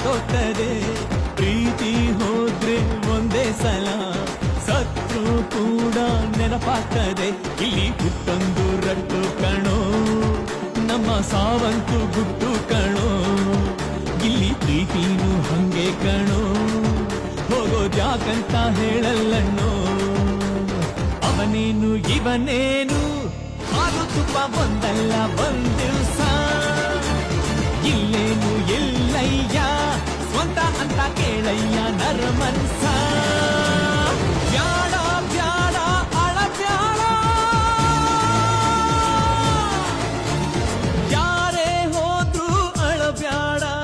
ಮರೆತೋಗ್ತದೆ ಪ್ರೀತಿ ಹೋದ್ರೆ ಒಂದೇ ಸಲ, ಸತ್ರು ಕೂಡ ನೆನಪಾಗ್ತದೆ. ಇಲ್ಲಿ ಗುಟ್ಟೊಂದು ರಟ್ಟು ಕಣೋ, ನಮ್ಮ ಸಾವಂತು ಗುಟ್ಟು ಕಣೋ. ಇಲ್ಲಿ ಪ್ರೀತಿನೂ ಹಂಗೆ ಕಣೋ, ಹೋಗೋದ್ಯಾಕಂತ ಹೇಳಲ್ಲಣ್ಣೋ. ಅವನೇನು, ಇವನೇನು ಹಾಲು ತುಂಬ ಒಂದಲ್ಲ ಒಂದು కేళయ్య నరమన్స.